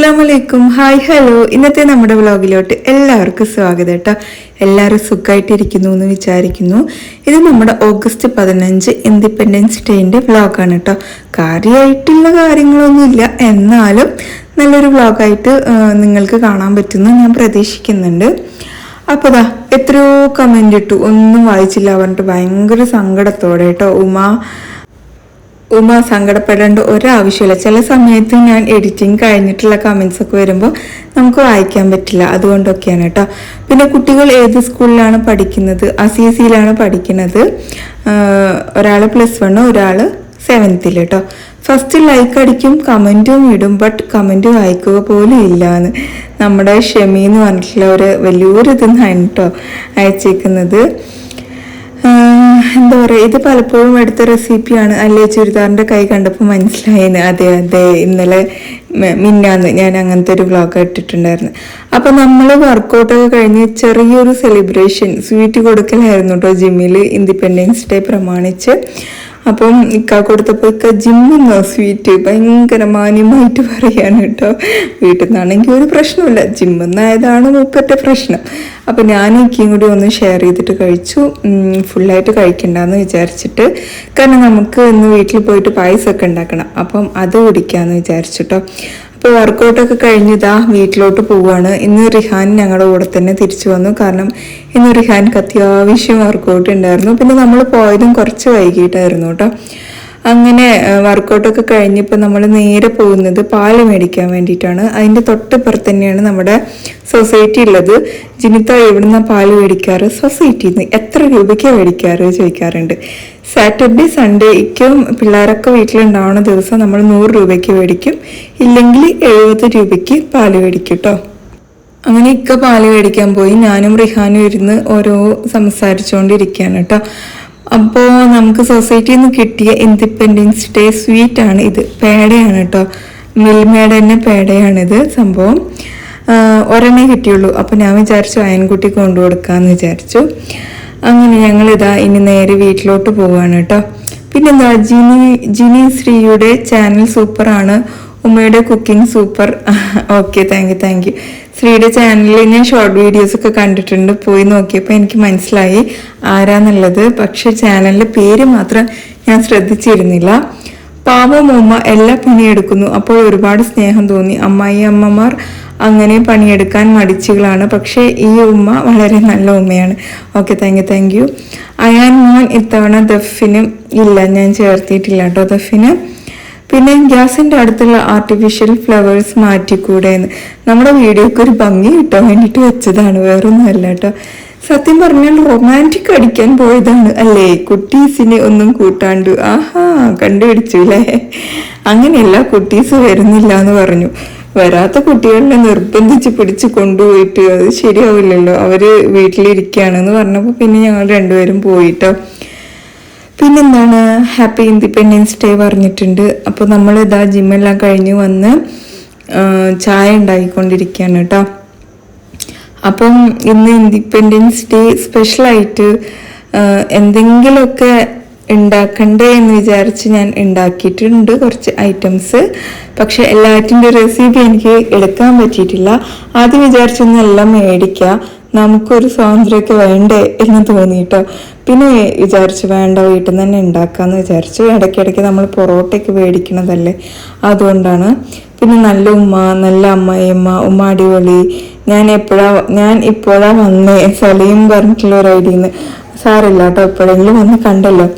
അസ്സാം വലൈക്കും hi hello ഇന്നത്തെ നമ്മുടെ വ്ളോഗിലോട്ട് എല്ലാവർക്കും സ്വാഗതം കേട്ടോ എല്ലാവരും സുഖമായിട്ടിരിക്കുന്നു എന്ന് വിചാരിക്കുന്നു. ഇത് നമ്മുടെ ഓഗസ്റ്റ് പതിനഞ്ച് ഇൻഡിപെൻഡൻസ് ഡേന്റെ വ്ളോഗാണ് കേട്ടോ കാര്യമായിട്ടുള്ള കാര്യങ്ങളൊന്നുമില്ല. എന്നാലും നല്ലൊരു വ്ളോഗായിട്ട് നിങ്ങൾക്ക് കാണാൻ പറ്റുമെന്ന് ഞാൻ പ്രതീക്ഷിക്കുന്നുണ്ട്. അപ്പോൾ ദാ എത്രയോ കമന്റ് ഇട്ടു. ഒന്നും വായിച്ചില്ല പറഞ്ഞിട്ട് ഭയങ്കര സങ്കടത്തോടെ കേട്ടോ ഉമ ഉമ സങ്കടപ്പെടേണ്ട ഒരാവശ്യമില്ല. ചില സമയത്ത് ഞാൻ എഡിറ്റിംഗ് കഴിഞ്ഞിട്ടുള്ള കമൻസ് ഒക്കെ വരുമ്പോൾ നമുക്ക് വായിക്കാൻ പറ്റില്ല. അതുകൊണ്ടൊക്കെയാണ് കേട്ടോ. പിന്നെ കുട്ടികൾ ഏത് സ്കൂളിലാണ് പഠിക്കുന്നത്? അസി സിയിലാണ് പഠിക്കുന്നത്. ഒരാൾ പ്ലസ് വണ്ണോ ഒരാൾ സെവൻത്തിൽ കേട്ടോ. ഫസ്റ്റ് ലൈക്ക് അടിക്കും കമന്റും ഇടും ബട്ട് കമന്റ് വായിക്കുക പോലും ഇല്ല എന്ന് നമ്മുടെ ഷെമി എന്ന് പറഞ്ഞിട്ടുള്ള ഒരു വലിയൊരു ഇതെന്നാണ് കേട്ടോ അയച്ചേക്കുന്നത്. എന്താ പറയുക ഇത് പലപ്പോഴും എടുത്ത റെസിപ്പിയാണ് അല്ലേ ചുരിദാറിന്റെ കൈ കണ്ടപ്പോൾ മനസ്സിലായെന്ന് അതെ അതെ ഇന്നലെ മിന്നാന്ന് ഞാൻ അങ്ങനത്തെ ഒരു വ്ളോഗ് ഇട്ടിട്ടുണ്ടായിരുന്നു. അപ്പം നമ്മൾ വർക്കൗട്ടൊക്കെ കഴിഞ്ഞ് ചെറിയൊരു സെലിബ്രേഷൻ സ്വീറ്റ് കൊടുക്കലായിരുന്നു കേട്ടോ ജിമ്മിൽ ഇൻഡിപെൻഡൻസ് ഡേ പ്രമാണിച്ച്. അപ്പം ഇക്ക കൊടുത്തപ്പോൾ ഇക്ക ജിമ്മെന്ന സ്വീറ്റ് ഭയങ്കര മാന്യമായിട്ട് പറയാണ് കേട്ടോ. വീട്ടിൽ നിന്നാണെങ്കിൽ ഒരു പ്രശ്നമില്ല. ജിമ്മെന്നായതാണ് മൂപ്പറ്റ പ്രശ്നം. അപ്പം ഞാൻ ഇക്കയും കൂടി ഒന്ന് ഷെയർ ചെയ്തിട്ട് കഴിച്ചു. ഫുള്ളായിട്ട് കഴിക്കണ്ടെന്ന് വിചാരിച്ചിട്ട്. കാരണം നമുക്ക് ഇന്ന് വീട്ടിൽ പോയിട്ട് പായസമൊക്കെ ഉണ്ടാക്കണം. അപ്പം അത് കുടിക്കാമെന്ന് വിചാരിച്ചിട്ടോ അപ്പോൾ വർക്കൗട്ടൊക്കെ കഴിഞ്ഞ് ഇതാ വീട്ടിലോട്ട് പോവുകയാണ് ഇന്ന് റിഹാൻ ഞങ്ങളുടെ കൂടെ തന്നെ തിരിച്ചു വന്നു. കാരണം ഇന്ന് റിഹാൻക്ക് അത്യാവശ്യം വർക്കൗട്ട് ഉണ്ടായിരുന്നു പിന്നെ നമ്മൾ പോയതും കുറച്ച് വൈകിട്ടായിരുന്നു കേട്ടോ. അങ്ങനെ വർക്കൗട്ടൊക്കെ കഴിഞ്ഞപ്പോൾ നമ്മൾ നേരെ പോകുന്നത് പാൽ മേടിക്കാൻ വേണ്ടിയിട്ടാണ്. അതിന്റെ തൊട്ടിപ്പുറത്ത് തന്നെയാണ് നമ്മുടെ സൊസൈറ്റി ഉള്ളത്. ജിനിത്ത എവിടുന്ന പാൽ മേടിക്കാറ്? സൊസൈറ്റിയിൽ നിന്ന് എത്ര രൂപയ്ക്കാണ് മേടിക്കാറ് ചോദിക്കാറുണ്ട്. സാറ്റർഡേ സൺഡേക്കും പിള്ളേരൊക്കെ വീട്ടിലുണ്ടാവുന്ന ദിവസം നമ്മൾ നൂറ് രൂപയ്ക്ക് മേടിക്കും. ഇല്ലെങ്കിൽ എഴുപത് രൂപയ്ക്ക് പാൽ മേടിക്കും കേട്ടോ അങ്ങനെ ഇക്ക പാൽ മേടിക്കാൻ പോയി. ഞാനും റിഹാനും ഇരുന്ന് ഓരോ സംസാരിച്ചുകൊണ്ടിരിക്കുകയാണ് കേട്ടോ അപ്പോൾ നമുക്ക് സൊസൈറ്റിയിൽ നിന്ന് കിട്ടിയ ഇൻഡിപെൻഡൻസ് ഡേ സ്വീറ്റ് ആണ് ഇത്. പേടയാണ് കേട്ടോ മിൽമേഡ് തന്നെ പേടയാണിത് സംഭവം. ഒരെണ്ണേ കിട്ടിയുള്ളൂ. അപ്പോൾ ഞാൻ വിചാരിച്ചു അയൻകുട്ടി കൊണ്ടു കൊടുക്കാമെന്ന് വിചാരിച്ചു. അങ്ങനെ ഞങ്ങൾ ഇതാ ഇനി നേരെ വീട്ടിലോട്ട് പോവുകയാണ് കേട്ടോ പിന്നെന്താ ജിനി ജിനി ശ്രീയുടെ ചാനൽ സൂപ്പറാണ് ഉമ്മയുടെ cooking super okay thank you thank you ശ്രീയുടെ ചാനലിൽ ഞാൻ ഷോർട്ട് വീഡിയോസ് ഒക്കെ കണ്ടിട്ടുണ്ട്. പോയി നോക്കിയപ്പോൾ എനിക്ക് മനസ്സിലായി ആരാന്നുള്ളത്. പക്ഷെ ചാനലിന്റെ പേര് മാത്രം ഞാൻ ശ്രദ്ധിച്ചിരുന്നില്ല. പാവം ഉമ്മ എല്ലാ പണിയെടുക്കുന്നു. അപ്പോൾ ഒരുപാട് സ്നേഹം തോന്നി. അമ്മായി അമ്മമാർ അങ്ങനെ പണിയെടുക്കാൻ മടിച്ചുകളാണ്. പക്ഷേ ഈ ഉമ്മ വളരെ നല്ല ഉമ്മയാണ്. Okay thank you thank you Ayaan മോൻ ഇത്തവണ ദഫിന് ഇല്ല. ഞാൻ ചേർത്തിയിട്ടില്ല കേട്ടോ ദഫിന്. പിന്നെ ഗ്യാസിന്റെ അടുത്തുള്ള ആർട്ടിഫിഷ്യൽ ഫ്ലവേഴ്സ് മാറ്റിക്കൂടെ എന്ന് നമ്മുടെ വീഡിയോക്ക് ഒരു ഭംഗി കിട്ടാൻ വേണ്ടിയിട്ട് വെച്ചതാണ് വേറൊന്നുമല്ല കേട്ടോ. സത്യം പറഞ്ഞാൽ റൊമാന്റിക് അടിക്കാൻ പോയതാണ് അല്ലേ? കുട്ടീസിനെ ഒന്നും കൂട്ടാണ്ട്. ആഹാ കണ്ടുപിടിച്ചു അല്ലേ അങ്ങനെയല്ല കുട്ടീസ് വരുന്നില്ല എന്ന് പറഞ്ഞു. വരാത്ത കുട്ടികളെ നിർബന്ധിച്ച് പിടിച്ച് കൊണ്ടുപോയിട്ട് അത് ശരിയാവില്ലല്ലോ. അവർ വീട്ടിലിരിക്കുകയാണെന്ന് പറഞ്ഞപ്പോൾ പിന്നെ ഞങ്ങൾ രണ്ടുപേരും പോയിട്ടോ. പിന്നെന്താണ് ഹാപ്പി ഇൻഡിപെൻഡൻസ് ഡേ പറഞ്ഞിട്ടുണ്ട്. അപ്പോൾ നമ്മൾ ഇതാ ജിമ്മെല്ലാം കഴിഞ്ഞ് വന്ന് ചായ ഉണ്ടാക്കിക്കൊണ്ടിരിക്കുകയാണ് കേട്ടോ. അപ്പം ഇന്ന് ഇൻഡിപെൻഡൻസ് ഡേ സ്പെഷ്യലായിട്ട് എന്തെങ്കിലുമൊക്കെ ഉണ്ടാക്കണ്ടേ എന്ന് വിചാരിച്ച് ഞാൻ ഉണ്ടാക്കിയിട്ടുണ്ട് കുറച്ച് ഐറ്റംസ് പക്ഷെ എല്ലാറ്റിന്റെ റെസിപ്പി എനിക്ക് എടുക്കാൻ പറ്റിയിട്ടില്ല. ആദ്യം വിചാരിച്ചൊന്നും എല്ലാം മേടിക്കുക നമുക്കൊരു സ്വാതന്ത്ര്യമൊക്കെ വേണ്ടേ എന്ന് തോന്നിയിട്ടോ? പിന്നെ വിചാരിച്ചു വേണ്ട വീട്ടിൽ നിന്ന് തന്നെ ഉണ്ടാക്കാമെന്ന് വിചാരിച്ചു. ഇടയ്ക്കിടയ്ക്ക് നമ്മൾ പൊറോട്ടയ്ക്ക് മേടിക്കണതല്ലേ? അതുകൊണ്ടാണ്. പിന്നെ നല്ല ഉമ്മ നല്ല അമ്മയമ്മ ഉമ്മ അടിപൊളി. ഞാൻ എപ്പോഴാ ഞാൻ ഇപ്പോഴാ വന്നേ? സലീം പറഞ്ഞിട്ടുള്ള ഒരു ഐഡിന്ന് സാറില്ല കേട്ടോ എപ്പോഴെങ്കിലും വന്ന് കണ്ടല്ലോ.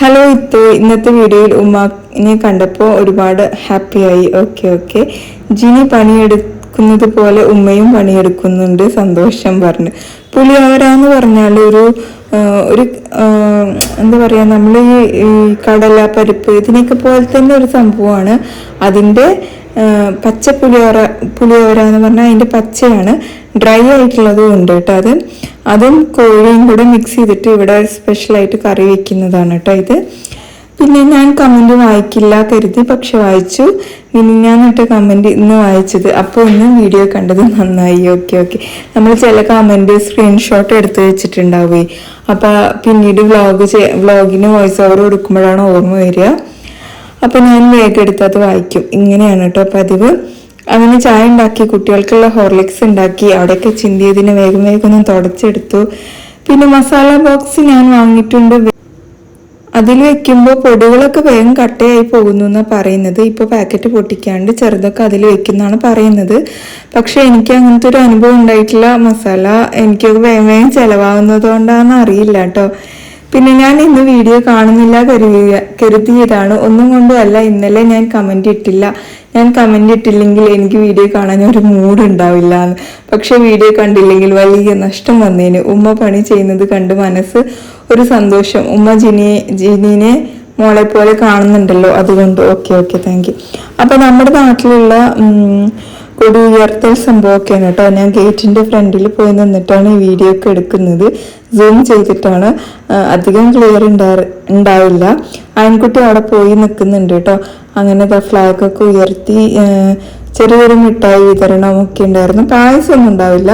ഹലോ ഇത്തു ഇന്നത്തെ വീഡിയോയിൽ ഉമ്മാനെ കണ്ടപ്പോൾ ഒരുപാട് ഹാപ്പിയായി. Okay okay. ജിനി പണിയെടുക്കുന്നത് പോലെ ഉമ്മയും പണിയെടുക്കുന്നുണ്ട് സന്തോഷം പറഞ്ഞു. പുളിയോര എന്ന് പറഞ്ഞാൽ ഒരു ഒരു എന്താ പറയുക നമ്മൾ ഈ കടല പരിപ്പ് ഇതിനൊക്കെ പോലെ തന്നെ ഒരു സംഭവമാണ്. അതിന്റെ പച്ച പുളിയോറ പുളിയോര എന്ന് പറഞ്ഞാൽ അതിന്റെ പച്ചയാണ്. ഡ്രൈ ആയിട്ടുള്ളതും ഉണ്ട് കേട്ടോ അത്. അതും കോഴിയും കൂടെ മിക്സ് ചെയ്തിട്ട് ഇവിടെ സ്പെഷ്യലായിട്ട് കറി വെക്കുന്നതാണ് കേട്ടോ ഇത്. പിന്നെ ഞാൻ കമന്റ് വായിക്കില്ല കരുതി പക്ഷെ വായിച്ചു. ഇട്ട കമന്റ് ഇന്ന് വായിച്ചത്. അപ്പോൾ ഇന്ന് വീഡിയോ കണ്ടത് നന്നായി. ഓക്കെ ഓക്കെ നമ്മൾ ചില കമന്റ് സ്ക്രീൻഷോട്ട് എടുത്ത് വെച്ചിട്ടുണ്ടാവേ. അപ്പോൾ പിന്നീട് വ്ളോഗ് വ്ളോഗിന് വോയിസ് ഓവർ കൊടുക്കുമ്പോഴാണ് ഓർമ്മ വരിക. അപ്പോൾ ഞാൻ വേഗം എടുത്തത് വായിക്കും. ഇങ്ങനെയാണ് കേട്ടോ പതിവ്. അങ്ങനെ ചായ ഉണ്ടാക്കി കുട്ടികൾക്കുള്ള ഹോർലിക്സ് ഉണ്ടാക്കി അവിടെയൊക്കെ ചിന്തിയതിന് വേഗം വേഗം ഒന്ന് തുടച്ചെടുത്തു. പിന്നെ മസാല ബോക്സ് ഞാൻ വാങ്ങിയിട്ടുണ്ട്. അതിൽ വെക്കുമ്പോൾ പൊടികളൊക്കെ വേഗം കട്ടയായി പോകുന്നു എന്നാണ് പറയുന്നത്. ഇപ്പോൾ പാക്കറ്റ് പൊട്ടിക്കാണ്ട് ചെറുതൊക്കെ അതിൽ വെക്കുന്നതാണ് പറയുന്നത്. പക്ഷേ എനിക്ക് അങ്ങനത്തെ ഒരു അനുഭവം ഉണ്ടായിട്ടില്ല. മസാല എനിക്ക് വേഗം വേഗം ചിലവാകുന്നത് കൊണ്ടാണെന്ന് അറിയില്ല കേട്ടോ. പിന്നെ ഞാൻ ഇന്ന് വീഡിയോ കാണുന്നില്ല കരുതിയ കരുതിയതാണ്. ഒന്നും കൊണ്ടുമല്ല ഇന്നലെ ഞാൻ കമന്റ് ഇട്ടില്ല. ഞാൻ കമന്റ് ഇട്ടില്ലെങ്കിൽ എനിക്ക് വീഡിയോ കാണാൻ ഒരു മൂഡ് ഉണ്ടാവില്ല. പക്ഷെ വീഡിയോ കണ്ടില്ലെങ്കിൽ വലിയ നഷ്ടം വന്നേന്. ഉമ്മ പണി ചെയ്യുന്നത് കണ്ട് മനസ്സ് ഒരു സന്തോഷം. ഉമ്മ ജിനിയെ ജിനിനെ മോളെ പോലെ കാണുന്നുണ്ടല്ലോ. അതുകൊണ്ട് ഓക്കെ ഓക്കെ താങ്ക് യു അപ്പോൾ നമ്മുടെ നാട്ടിലുള്ള കൊടി ഉയർത്തൽ സംഭവമൊക്കെയാണ് കേട്ടോ. ഞാൻ ഗേറ്റിന്റെ ഫ്രണ്ടിൽ പോയി നിന്നിട്ടാണ് ഈ വീഡിയോ ഒക്കെ എടുക്കുന്നത്. സൂം ചെയ്തിട്ടാണ്. അധികം ക്ലിയർ ഉണ്ടാ ഉണ്ടാവില്ല. ആൺകുട്ടി അവിടെ പോയി നിൽക്കുന്നുണ്ട് കേട്ടോ. അങ്ങനെ ഫ്ലാഗ് ഒക്കെ ഉയർത്തി ചെറിയൊരു മിഠായി വിതരണം ഒക്കെ ഉണ്ടായിരുന്നു. പായസം ഒന്നും ഉണ്ടാവില്ല.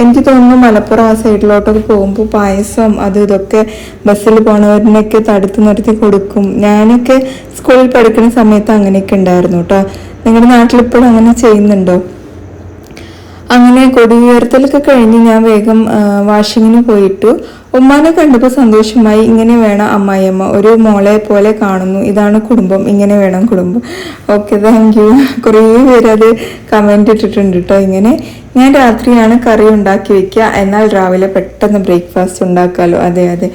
എനിക്ക് തോന്നുന്നു മലപ്പുറം ആ സൈഡിലോട്ടൊക്കെ പോകുമ്പോൾ പായസം അത് ഇതൊക്കെ ബസ്സിൽ പോണവരിനൊക്കെ തടുത്ത് നിർത്തി കൊടുക്കും. ഞാനൊക്കെ സ്കൂളിൽ പഠിക്കുന്ന സമയത്ത് അങ്ങനെയൊക്കെ ഉണ്ടായിരുന്നു കേട്ടോ. നിങ്ങളുടെ നാട്ടിൽ ഇപ്പോഴും അങ്ങനെ ചെയ്യുന്നുണ്ടോ? അങ്ങനെ കൊടി ഉയർത്തലൊക്കെ കഴിഞ്ഞ് ഞാൻ വേഗം വാഷിങ്ങിന് പോയിട്ടു. ഉമ്മാനെ കണ്ടപ്പോൾ സന്തോഷമായി ഇങ്ങനെ വേണം അമ്മായിയമ്മ ഒരു മോളെ പോലെ കാണുന്നു ഇതാണ് കുടുംബം ഇങ്ങനെ വേണം കുടുംബം. ഓക്കെ താങ്ക് യു കുറേ പേര് അത് കമന്റ് ഇട്ടിട്ടുണ്ട് കേട്ടോ ഇങ്ങനെ. ഞാൻ രാത്രിയാണ് കറി ഉണ്ടാക്കി വെക്കുക എന്നാൽ രാവിലെ പെട്ടെന്ന് ബ്രേക്ക്ഫാസ്റ്റ് ഉണ്ടാക്കാമല്ലോ അതെ അതെ.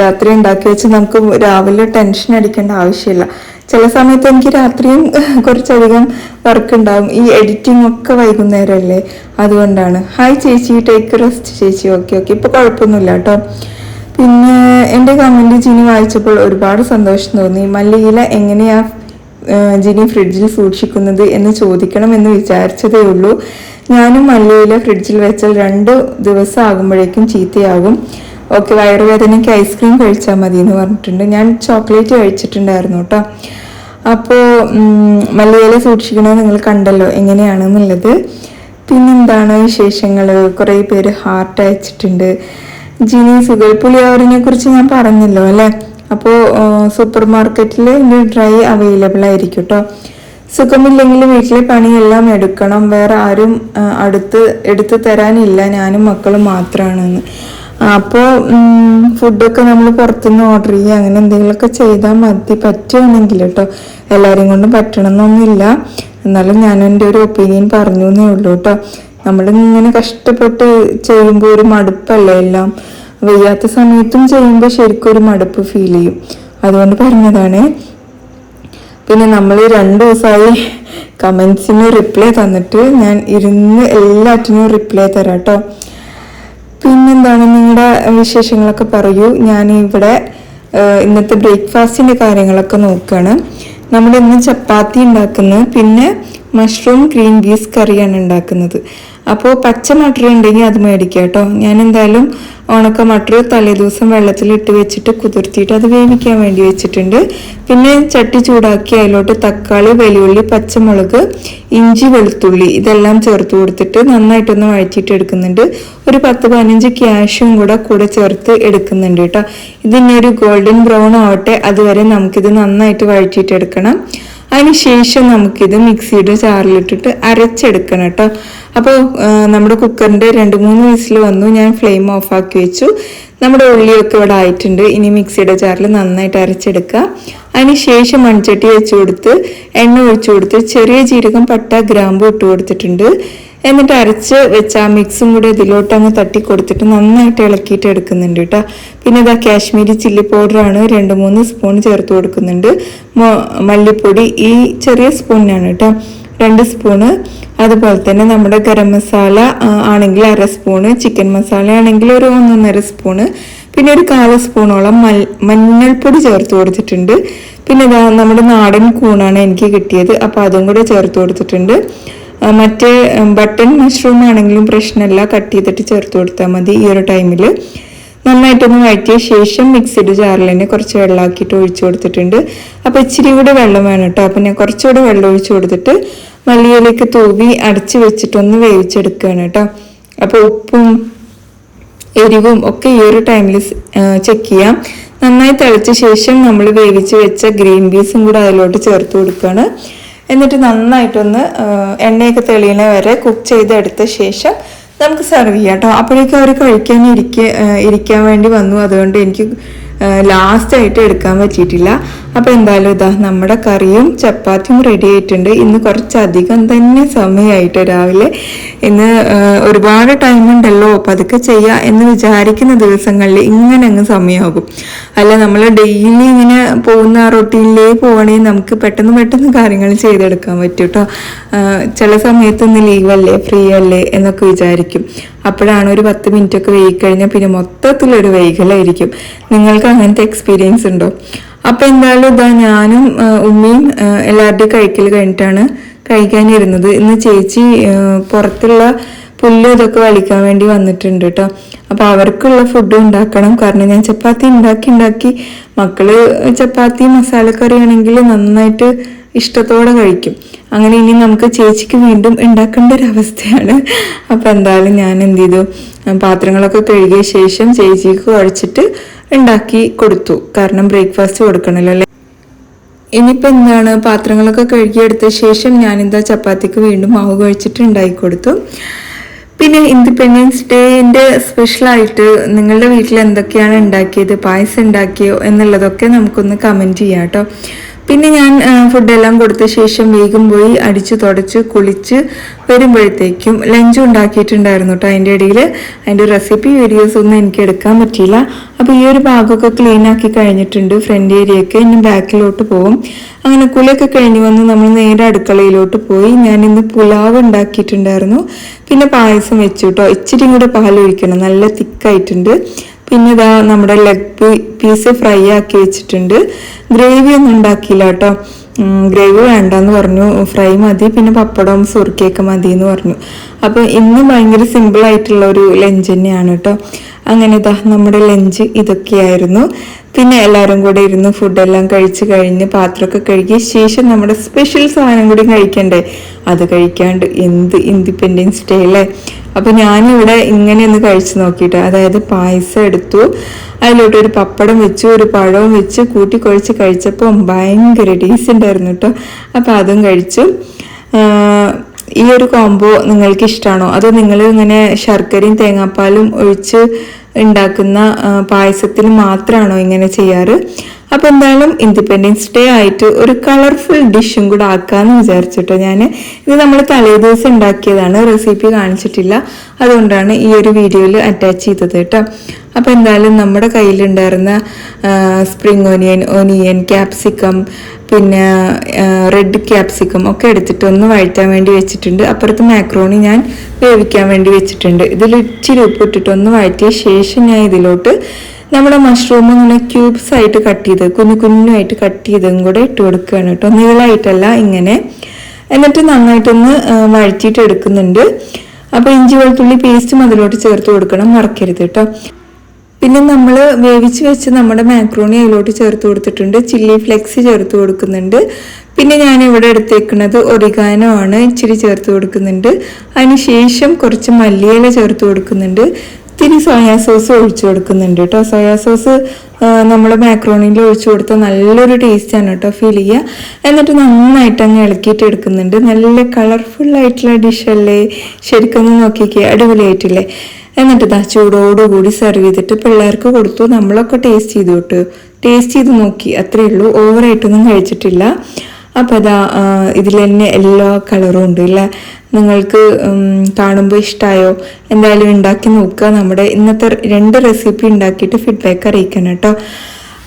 രാത്രി ഉണ്ടാക്കി വെച്ച് നമുക്ക് രാവിലെ ടെൻഷൻ അടിക്കേണ്ട ആവശ്യമില്ല. ചില സമയത്ത് എനിക്ക് രാത്രിയും കുറച്ചധികം വർക്ക് ഉണ്ടാകും ഈ എഡിറ്റിംഗ് ഒക്കെ വൈകുന്നേരമല്ലേ അതുകൊണ്ടാണ്. ഹായ് ചേച്ചി ടേക്ക് റെസ്റ്റ് ചേച്ചി. ഓക്കെ ഓക്കെ ഇപ്പൊ കുഴപ്പമൊന്നുമില്ല കേട്ടോ. പിന്നെ എന്റെ കമന്റ് ജിനി വായിച്ചപ്പോൾ ഒരുപാട് സന്തോഷം തോന്നി. മല്ലിയില എങ്ങനെയാ ജിനി ഫ്രിഡ്ജിൽ സൂക്ഷിക്കുന്നത് എന്ന് ചോദിക്കണം എന്ന് വിചാരിച്ചതേ ഉള്ളൂ. ഞാനും മല്ലിയില ഫ്രിഡ്ജിൽ വെച്ചാൽ രണ്ട് ദിവസം ആകുമ്പോഴേക്കും ചീത്തയാകും. ഓക്കെ വയറുവേദനയ്ക്ക് ഐസ്ക്രീം കഴിച്ചാൽ മതി എന്ന് പറഞ്ഞിട്ടുണ്ട്. ഞാൻ ചോക്ലേറ്റ് കഴിച്ചിട്ടുണ്ടായിരുന്നു കേട്ടോ അപ്പോൾ മല്ലിയില സൂക്ഷിക്കണത് നിങ്ങൾ കണ്ടല്ലോ എങ്ങനെയാണെന്നുള്ളത്. പിന്നെന്താണ് വിശേഷങ്ങൾ കുറേ പേര് ഹാർട്ട് അയച്ചിട്ടുണ്ട്. ജിനി സുഗൽ പുളിയാറിനെ കുറിച്ച് ഞാൻ പറഞ്ഞല്ലോ അല്ലേ? അപ്പോൾ സൂപ്പർ മാർക്കറ്റിൽ ഇതിന്റെ ഡ്രൈ അവൈലബിൾ ആയിരിക്കും കേട്ടോ സുഖമില്ലെങ്കിൽ വീട്ടിലെ പണിയെല്ലാം എടുക്കണം. വേറെ ആരും അടുത്ത് എടുത്തു തരാനില്ല. ഞാനും മക്കളും മാത്രമാണെന്ന് അപ്പോൾ ഫുഡൊക്കെ നമ്മൾ പുറത്തുനിന്ന് ഓർഡർ ചെയ്യുക അങ്ങനെ എന്തെങ്കിലുമൊക്കെ ചെയ്താൽ മതി. പറ്റുകയാണെങ്കിൽ കേട്ടോ എല്ലാവരും കൊണ്ടും പറ്റണം എന്നൊന്നുമില്ല എന്നാലും ഞാൻ എന്റെ ഒരു ഒപ്പീനിയൻ പറഞ്ഞു എന്നേ ഉള്ളൂ കേട്ടോ നമ്മളിങ്ങനെ കഷ്ടപ്പെട്ട് ചെയ്യുമ്പോൾ ഒരു മടുപ്പല്ലേ എല്ലാം? വയ്യാത്ത സമയത്തും ചെയ്യുമ്പോൾ ശരിക്കും ഒരു മടുപ്പ് ഫീൽ ചെയ്യും. അതുകൊണ്ട് പറഞ്ഞതാണ്. പിന്നെ നമ്മൾ രണ്ട് ദിവസമായി കമൻസിന് റിപ്ലൈ തന്നിട്ട് ഞാൻ ഇരുന്ന് എല്ലാറ്റിനും റിപ്ലൈ തരാം കേട്ടോ പിന്നെന്താണ് നിങ്ങളുടെ വിശേഷങ്ങളൊക്കെ പറയൂ. ഞാൻ ഇവിടെ ഇന്നത്തെ ബ്രേക്ക്ഫാസ്റ്റിന്റെ കാര്യങ്ങളൊക്കെ നോക്കുകയാണ് നമ്മുടെ ഇന്ന് ചപ്പാത്തി ഉണ്ടാക്കുന്നത് പിന്നെ മഷ്റൂം ഗ്രീൻ പീസ് കറിയാണ് ഉണ്ടാക്കുന്നത്. അപ്പോൾ പച്ച മട്ടർ ഉണ്ടെങ്കിൽ അത് മേടിക്കാം കേട്ടോ. ഞാൻ എന്തായാലും ഉണക്ക മട്ടർ തലേദിവസം വെള്ളത്തിലിട്ട് വെച്ചിട്ട് കുതിർത്തിയിട്ട് അത് വേവിക്കാൻ വേണ്ടി വെച്ചിട്ടുണ്ട്. പിന്നെ ചട്ടി ചൂടാക്കി അതിലോട്ട് തക്കാളി വെല്ലുള്ളി പച്ചമുളക് ഇഞ്ചി വെളുത്തുള്ളി ഇതെല്ലാം ചേർത്ത് കൊടുത്തിട്ട് നന്നായിട്ടൊന്ന് വഴറ്റിയിട്ട് എടുക്കുന്നുണ്ട്. ഒരു പത്ത് പതിനഞ്ച് ക്യാഷും കൂടെ കൂടെ ചേർത്ത് എടുക്കുന്നുണ്ട് കേട്ടോ. ഇതിനി ഒരു ഗോൾഡൻ ബ്രൗൺ ആവട്ടെ. അതുവരെ നമുക്കിത് നന്നായിട്ട് വഴറ്റിയിട്ട് എടുക്കണം. അതിനുശേഷം നമുക്കിത് മിക്സിയുടെ ചാറിലിട്ടിട്ട് അരച്ചെടുക്കണം കേട്ടോ. അപ്പോൾ നമ്മുടെ കുക്കറിന്റെ രണ്ട് മൂന്ന് വിസിൽ വന്നു. ഞാൻ ഫ്ലെയിം ഓഫാക്കി വെച്ചു. നമ്മുടെ ഉള്ളിയൊക്കെ ഇവിടെ ആയിട്ടുണ്ട്. ഇനി മിക്സിയുടെ ജാറിൽ നന്നായിട്ട് അരച്ചെടുക്കുക. അതിനുശേഷം മൺചട്ടി വെച്ച് കൊടുത്ത് എണ്ണ ഒഴിച്ചു കൊടുത്ത് ചെറിയ ജീരകം പട്ട ഗ്രാമ്പ് ഇട്ട് കൊടുത്തിട്ടുണ്ട്. എന്നിട്ട് അരച്ച് വെച്ച ആ മിക്സും കൂടെ ഇതിലോട്ട് അങ്ങ് തട്ടി കൊടുത്തിട്ട് നന്നായിട്ട് ഇളക്കിയിട്ട് എടുക്കുന്നുണ്ട് കേട്ടോ. പിന്നെ ഇതാ കാശ്മീരി ചില്ലി പൗഡറാണ് രണ്ട് മൂന്ന് സ്പൂൺ ചേർത്ത് കൊടുക്കുന്നുണ്ട്. മല്ലിപ്പൊടി ഈ ചെറിയ സ്പൂണിനാണ് കേട്ടോ. രണ്ട് സ്പൂണ്. അതുപോലെ തന്നെ നമ്മുടെ ഗരം മസാല ആണെങ്കിൽ അര സ്പൂണ് ചിക്കൻ മസാല ആണെങ്കിൽ ഒരു ഒന്നൊന്നര സ്പൂണ്. പിന്നെ ഒരു കാല സ്പൂണോളം മൽ മഞ്ഞൾപ്പൊടി ചേർത്ത് കൊടുത്തിട്ടുണ്ട്. പിന്നെ ഇതാ നമ്മുടെ നാടൻ കൂണാണ് എനിക്ക് കിട്ടിയത് അപ്പോൾ അതും കൂടെ ചേർത്ത് കൊടുത്തിട്ടുണ്ട്. മറ്റേ ബട്ടൺ മഷ്റൂം ആണെങ്കിലും പ്രശ്നമല്ല കട്ട് ചെയ്തിട്ട് ചേർത്ത് കൊടുത്താൽ മതി ഈ ഒരു ടൈമിൽ നന്നായിട്ടൊന്ന് വഴറ്റിയ ശേഷം മിക്സിഡ് ജാറിൽ തന്നെ കുറച്ച് വെള്ളമാക്കിയിട്ട് ഒഴിച്ചു കൊടുത്തിട്ടുണ്ട്. അപ്പോൾ ഇച്ചിരി കൂടെ വെള്ളം വേണം കേട്ടോ. അപ്പം ഞാൻ കുറച്ചുകൂടെ വെള്ളം ഒഴിച്ചു കൊടുത്തിട്ട് മല്ലിയിലേക്ക് തൂവി അടച്ച് വെച്ചിട്ടൊന്ന് വേവിച്ചെടുക്കുകയാണ് കേട്ടോ. അപ്പോൾ ഉപ്പും എരിവും ഒക്കെ ഈ ഒരു ടൈമിൽ ചെക്ക് ചെയ്യാം. നന്നായി തിളച്ച ശേഷം നമ്മൾ വേവിച്ച് വെച്ച ഗ്രീൻ പീസും കൂടെ അതിലോട്ട് ചേർത്ത് കൊടുക്കുകയാണ്. എന്നിട്ട് നന്നായിട്ടൊന്ന് എണ്ണയൊക്കെ തെളിയണ വരെ കുക്ക് ചെയ്തെടുത്ത ശേഷം നമുക്ക് സെർവ് ചെയ്യാം കേട്ടോ അപ്പോഴേക്കും അവർ കഴിക്കാൻ ഇരിക്ക ഇരിക്കാൻ വേണ്ടി വന്നു. അതുകൊണ്ട് എനിക്ക് ലാസ്റ്റ് ആയിട്ട് എടുക്കാൻ പറ്റിയിട്ടില്ല. അപ്പോൾ എന്തായാലും ഇതാ നമ്മുടെ കറിയും ചപ്പാത്തിയും റെഡി ആയിട്ടുണ്ട്. ഇന്ന് കുറച്ചധികം തന്നെ സമയമായിട്ട് രാവിലെ. ഇന്ന് ഒരുപാട് ടൈം ഉണ്ടല്ലോ. അതൊക്കെ ചെയ്യാം എന്ന് വിചാരിക്കുന്ന ദിവസങ്ങളിൽ ഇങ്ങനെ അങ്ങ് സമയമാകും. അല്ല നമ്മൾ ഡെയിലി ഇങ്ങനെ പോകുന്ന ആ റൊട്ടീനിലേ പോകണേ നമുക്ക് പെട്ടെന്ന് പെട്ടെന്ന് കാര്യങ്ങൾ ചെയ്തെടുക്കാൻ പറ്റും കേട്ടോ ചില സമയത്തൊന്ന് ലീവല്ലേ ഫ്രീ അല്ലേ എന്നൊക്കെ വിചാരിക്കും. അപ്പോഴാണ് ഒരു പത്ത് മിനിറ്റ് ഒക്കെ വൈകി കഴിഞ്ഞാൽ പിന്നെ മൊത്തത്തിലൊരു വൈകലായിരിക്കും. നിങ്ങൾക്ക് അങ്ങനത്തെ എക്സ്പീരിയൻസ് ഉണ്ടോ? അപ്പോൾ എന്തായാലും ഇതാ ഞാനും ഉമ്മയും എല്ലാവരുടെയും കഴിക്കൽ കഴിഞ്ഞിട്ടാണ് കഴിക്കാനിരുന്നത്. ഇന്ന് ചേച്ചി പുറത്തുള്ള പുല്ല് ഇതൊക്കെ വലിക്കാൻ വേണ്ടി വന്നിട്ടുണ്ട് കേട്ടോ. അപ്പൊ അവർക്കുള്ള ഫുഡ് ഉണ്ടാക്കണം. കാരണം ഞാൻ ചപ്പാത്തി ഉണ്ടാക്കി ഉണ്ടാക്കി. മക്കൾ ചപ്പാത്തി മസാലക്കറി ആണെങ്കിൽ നന്നായിട്ട് ഇഷ്ടത്തോടെ കഴിക്കും. അങ്ങനെ ഇനി നമുക്ക് ചേച്ചിക്ക് വീണ്ടും ഉണ്ടാക്കേണ്ട ഒരു അവസ്ഥയാണ്. അപ്പൊ എന്തായാലും ഞാൻ എന്ത് ചെയ്തു? പാത്രങ്ങളൊക്കെ കഴുകിയ ശേഷം ചേച്ചിക്ക് കുഴച്ചിട്ട് ഉണ്ടാക്കി കൊടുത്തു. കാരണം ബ്രേക്ക്ഫാസ്റ്റ് കൊടുക്കണമല്ലോ അല്ലേ? ഇനിയിപ്പോൾ എന്താണ്? പാത്രങ്ങളൊക്കെ കഴുകിയെടുത്ത ശേഷം ഞാനെന്താ ചപ്പാത്തിക്ക് വീണ്ടും മാവ് കഴിച്ചിട്ട് ഉണ്ടാക്കി കൊടുത്തു. പിന്നെ ഇൻഡിപെൻഡൻസ് ഡേന്റെ സ്പെഷ്യലായിട്ട് നിങ്ങളുടെ വീട്ടിൽ എന്തൊക്കെയാണ് ഉണ്ടാക്കിയത്? പായസം ഉണ്ടാക്കിയോ എന്നുള്ളതൊക്കെ നമുക്കൊന്ന് കമന്റ് ചെയ്യാം കേട്ടോ. പിന്നെ ഞാൻ ഫുഡെല്ലാം കൊടുത്ത ശേഷം വേഗം പോയി അടിച്ച് തുടച്ച് കുളിച്ച് വരുമ്പോഴത്തേക്കും ലഞ്ച് ഉണ്ടാക്കിയിട്ടുണ്ടായിരുന്നു കേട്ടോ അതിന്റെ ഇടയിൽ അതിന്റെ റെസിപ്പി വീഡിയോസ് ഒന്നും എനിക്ക് എടുക്കാൻ പറ്റിയില്ല. അപ്പോൾ ഈ ഒരു ഭാഗമൊക്കെ ക്ലീൻ ആക്കി കഴിഞ്ഞിട്ടുണ്ട്. ഫ്രണ്ട് ഏരിയയൊക്കെ ഇനി ബാക്കിലോട്ട് പോകും. അങ്ങനെ കുളിയൊക്കെ കഴിഞ്ഞ് വന്ന് നമ്മൾ നേരെ അടുക്കളയിലോട്ട് പോയി. ഞാൻ ഇന്ന് പുലാവ് ഉണ്ടാക്കിയിട്ടുണ്ടായിരുന്നു. പിന്നെ പായസം വെച്ചു കേട്ടോ ഇച്ചിരി കൂടെ പാലൊഴിക്കണം നല്ല തിക്കായിട്ടുണ്ട് പിന്നെ ഇതാ നമ്മുടെ ലെഗ് പീസ് ഫ്രൈ ആക്കി വെച്ചിട്ടുണ്ട്. ഗ്രേവി ഒന്നും ഉണ്ടാക്കിയില്ല കേട്ടോ. ഗ്രേവി വേണ്ടെന്ന് പറഞ്ഞു. ഫ്രൈ മതി പിന്നെ പപ്പടവും സുർക്കയൊക്കെ മതി എന്ന് പറഞ്ഞു. അപ്പോൾ ഇന്ന് ഭയങ്കര സിമ്പിൾ ആയിട്ടുള്ള ഒരു ലഞ്ച് തന്നെയാണ് കേട്ടോ. അങ്ങനെ ഇതാ നമ്മുടെ ലഞ്ച് ഇതൊക്കെയായിരുന്നു. പിന്നെ എല്ലാവരും കൂടെ ഇരുന്ന് ഫുഡെല്ലാം കഴിച്ച് കഴിഞ്ഞ് പാത്രമൊക്കെ കഴുകിയ ശേഷം നമ്മുടെ സ്പെഷ്യൽ സാധനം കൂടി കഴിക്കണ്ടേ? അത് കഴിക്കാണ്ട് എന്ത് ഇൻഡിപെൻഡൻസ് ഡേ അല്ലേ? അപ്പോൾ ഞാനിവിടെ ഇങ്ങനെ ഒന്ന് കഴിച്ച് നോക്കിയിട്ട് അതായത് പായസം എടുത്തു. അതിലോട്ട് ഒരു പപ്പടം വെച്ചു ഒരു പഴവും വെച്ച് കൂട്ടി കുഴച്ച് കഴിച്ചപ്പോൾ ഭയങ്കര ടേസ്റ്റ് ഉണ്ടായിരുന്നു കേട്ടോ അപ്പം അതും കഴിച്ചു. ഈ ഒരു കോംബോ നിങ്ങൾക്ക് ഇഷ്ടമാണോ അതോ നിങ്ങൾ ഇങ്ങനെ ശർക്കരയും തേങ്ങാപ്പാലും ഒഴിച്ച് ഉണ്ടാക്കുന്ന പായസത്തിൽ മാത്രമാണോ ഇങ്ങനെ ചെയ്യാറ്? അപ്പോൾ എന്തായാലും ഇൻഡിപെൻഡൻസ് ഡേ ആയിട്ട് ഒരു കളർഫുൾ ഡിഷും കൂടെ ആക്കാമെന്ന് വിചാരിച്ചിട്ടോ ഞാൻ ഇത് നമ്മൾ തലേദിവസം ഉണ്ടാക്കിയതാണ് റെസിപ്പി കാണിച്ചിട്ടില്ല. അതുകൊണ്ടാണ് ഈ ഒരു വീഡിയോയിൽ അറ്റാച്ച് ചെയ്തത് കേട്ടോ. അപ്പോൾ എന്തായാലും നമ്മുടെ കയ്യിലുണ്ടായിരുന്ന സ്പ്രിംഗ് ഓനിയൻ ഒനിയൻ ക്യാപ്സിക്കം പിന്നെ റെഡ് ക്യാപ്സിക്കം ഒക്കെ എടുത്തിട്ട് ഒന്ന് വഴറ്റാൻ വേണ്ടി വെച്ചിട്ടുണ്ട്. അപ്പുറത്ത് മാക്രോണി ഞാൻ വേവിക്കാൻ വേണ്ടി വെച്ചിട്ടുണ്ട്. ഇതിൽ ഇച്ചിരി ഉപ്പിട്ടിട്ട് ഒന്ന് വഴറ്റിയ ശേഷം ഞാൻ ഇതിലോട്ട് നമ്മുടെ മഷ്റൂം ഇങ്ങനെ ക്യൂബ്സ് ആയിട്ട് കട്ട് ചെയ്ത് കുഞ്ഞു കുഞ്ഞുമായിട്ട് കട്ട് ചെയ്തും കൂടെ ഇട്ട് കൊടുക്കുകയാണ് കേട്ടോ. നീളമായിട്ടല്ല ഇങ്ങനെ. എന്നിട്ട് നന്നായിട്ടൊന്ന് വഴറ്റിയിട്ട് എടുക്കുന്നുണ്ട്. അപ്പോൾ ഇഞ്ചി വെളുത്തുള്ളി പേസ്റ്റും അതിലോട്ട് ചേർത്ത് കൊടുക്കണം. മറക്കരുത് കേട്ടോ. പിന്നെ നമ്മൾ വേവിച്ച് വെച്ച് നമ്മുടെ മാക്രോണി അതിലോട്ട് ചേർത്ത് കൊടുത്തിട്ടുണ്ട്. ചില്ലി ഫ്ലെക്സ് ചേർത്ത് കൊടുക്കുന്നുണ്ട്. പിന്നെ ഞാൻ ഇവിടെ എടുത്തേക്കുന്നത് ഒറിഗാനോ ആണ്. ഇച്ചിരി ചേർത്ത് കൊടുക്കുന്നുണ്ട്. അതിന് ശേഷം കുറച്ച് മല്ലിയില ചേർത്ത് കൊടുക്കുന്നുണ്ട്. ഇത്തിരി സോയാ സോസ് ഒഴിച്ചു കൊടുക്കുന്നുണ്ട് കേട്ടോ സോയാ സോസ് നമ്മൾ മാക്രോണിയിൽ ഒഴിച്ചു കൊടുത്താൽ നല്ലൊരു ടേസ്റ്റാണ് കേട്ടോ ഫീൽ ചെയ്യുക എന്നിട്ട് നന്നായിട്ട് അങ്ങ് ഇളക്കിയിട്ട് എടുക്കുന്നുണ്ട്. നല്ല കളർഫുൾ ആയിട്ടുള്ള ഡിഷല്ലേ ശരിക്കൊന്ന് നോക്കിക്കുക നോക്കിക്കേ അടിപൊളിയായിട്ടില്ലേ? എന്നിട്ട് ഇതാ ചൂടോടുകൂടി സെർവ് ചെയ്തിട്ട് പിള്ളേർക്ക് കൊടുത്തു. നമ്മളൊക്കെ ടേസ്റ്റ് ചെയ്തു കേട്ടോ ടേസ്റ്റ് ചെയ്ത് നോക്കി. അത്രയേ ഉള്ളൂ. ഓവറായിട്ടൊന്നും കഴിച്ചിട്ടില്ല. അപ്പോൾ അതാ ഇതിൽ തന്നെ എല്ലാ കളറും ഉണ്ട് അല്ലേ നിങ്ങൾക്ക് കാണുമ്പോൾ ഇഷ്ടമായോ എന്തായാലും ഉണ്ടാക്കി നോക്കുക. നമ്മുടെ ഇന്നത്തെ രണ്ട് റെസിപ്പി ഉണ്ടാക്കിയിട്ട് ഫീഡ്ബാക്ക് അറിയിക്കണം കേട്ടോ.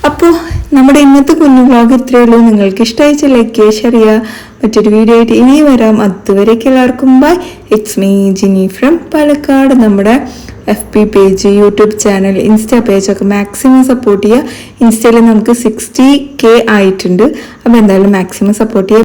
അപ്പോൾ നമ്മുടെ ഇന്നത്തെ കുഞ്ഞു വ്ളോഗ് ഇത്രയേ ഉള്ളൂ. നിങ്ങൾക്ക് ഇഷ്ടമായിച്ച ലൈക്ക് ചെയ്യുക ഷെയർ ചെയ്യുക. മറ്റൊരു വീഡിയോ ആയിട്ട് ഇനി വരാം. അതുവരേക്ക് എല്ലാവർക്കും bye it's me Jini from Palakkad. നമ്മുടെ F P page YouTube channel insta പേജൊക്കെ maximum support ചെയ്യുക. ഇൻസ്റ്റയിൽ നമുക്ക് സിക്സ്റ്റി കെ ആയിട്ടുണ്ട്. അപ്പോൾ എന്തായാലും മാക്സിമം സപ്പോർട്ട് ചെയ്യുക.